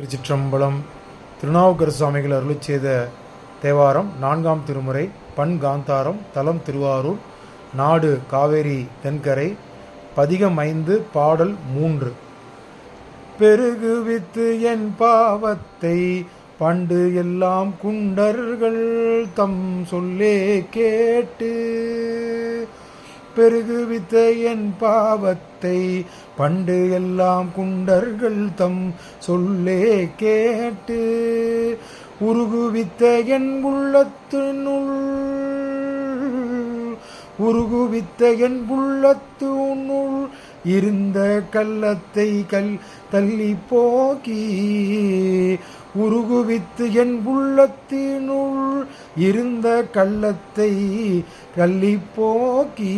திருச்சிற்றம்பலம் திருநாவுக்கரசு சுவாமிகள் அருளிச் செய்த தேவாரம் நான்காம் திருமுறை பண் காந்தாரம் தலம் திருவாரூர் நாடு காவேரி தென்கரை பதிகம் ஐந்து பாடல் மூன்று. பெருகுவித்து என் பாவத்தை பண்டு எல்லாம் குண்டர்கள் தம் சொல்லே கேட்டு பெருகுவித்த என் பாவத்தை பண்டு எல்லாம் குண்டர்கள் தம் சொல்லே கேட்டு உருகுவித்த என் உள்ளத்தினுள் உருகுவித்த என் உள்ளத்து உன்னுள் இருந்த கள்ளத்தை கல் தள்ளி போக்கி உருகுவித்து என் உள்ளத்தினுள் இருந்த கள்ளத்தை கள்ளி போக்கி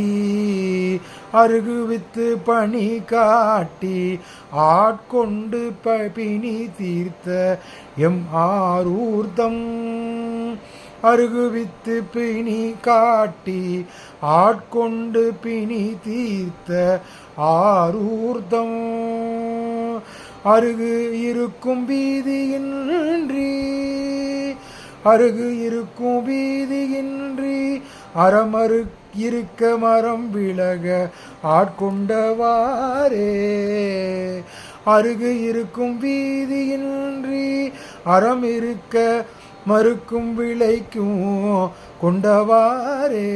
அருகுவித்து பணி காட்டி ஆட்கொண்டு பிணி தீர்த்த எம் ஆரூர்தம். அருகுவித்து பிணி காட்டி ஆட்கொண்டு பிணி தீர்த்த ஆரூர்தம். அருகு இருக்கும் பீதியின்றி அருகு இருக்கும் பீதியின்றி அறமறு இருக்க மரம் விலக ஆட்கொண்டவாரே அருகு இருக்கும் வீதியின்றி அறம் இருக்க மறுக்கும் விளைக்கும் கொண்டவாரே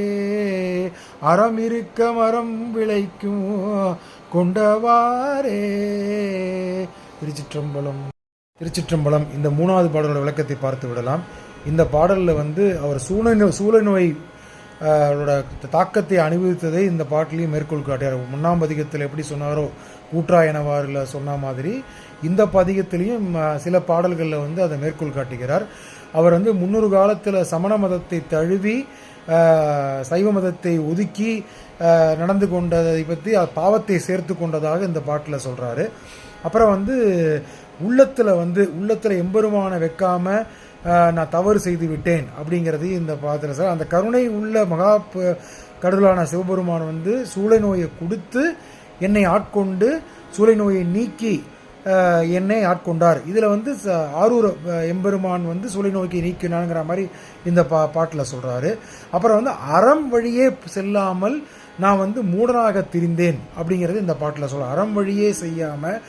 அறம் இருக்க மரம் விளைக்கும் கொண்டவாரே திருச்சிற்றம்பலம். திருச்சிற்றம்பலம் இந்த மூணாவது பாடலோட விளக்கத்தை பார்த்து விடலாம். இந்த பாடலில் வந்து அவர் சூழ சூழநோய் அவரோட தாக்கத்தை அனுபவித்ததை இந்த பாட்டிலையும் மேற்கோள் காட்டியார் முன்னாம் பதிகத்தில் எப்படி சொன்னாரோ கூற்றாயனவாரில் சொன்ன மாதிரி இந்த பதிகத்திலையும் சில பாடல்களில் வந்து அதை மேற்கோள் காட்டுகிறார். அவர் வந்து முன்னொரு காலத்தில் சமண மதத்தை தழுவி சைவ மதத்தை ஒதுக்கி நடந்து கொண்டதை பற்றி பாவத்தை சேர்த்து கொண்டதாக இந்த பாட்டில் சொல்கிறாரு அப்புறம் வந்து உள்ளத்தில் வந்து உள்ளத்தில் எம்பெருமான வைக்காமல் நான் தவறு செய்து விட்டேன் அப்படிங்கிறது இந்த பாத்திரம் சார். அந்த கருணை உள்ள மகா ப- கடவுளான சிவபெருமான் வந்து சூளை நோயை கொடுத்து என்னை ஆட்கொண்டு சூளை நோயை நீக்கி என்னை ஆட்கொண்டார். இதில் வந்து ச- ஆரூர் எம்பெருமான் வந்து சுழி நோக்கி நீக்கினாங்கிற மாதிரி இந்த பா பாட்டில் சொல்கிறாரு அப்புறம் வந்து அறம் வழியே செல்லாமல் நான் வந்து மூடனாக திரிந்தேன் அப்படிங்கிறது இந்த பாட்டில் சொல்ல அறம் வழியே செய்யாமல்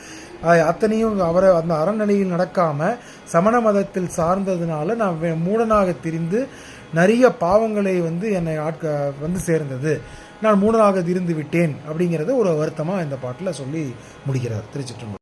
அத்தனையும் அவரை அந்த அறநிலையில் நடக்காமல் சமண மதத்தில் சார்ந்ததுனால நான் வே- மூடனாக திரிந்து நிறைய பாவங்களை வந்து என்னை ஆட்க வந்து சேர்ந்தது. நான் மூடனாக திரிந்து விட்டேன் அப்படிங்கிறத ஒரு வருத்தமாக இந்த பாட்டில் சொல்லி முடிக்கிறார் திருச்சிற்றம்பலம்.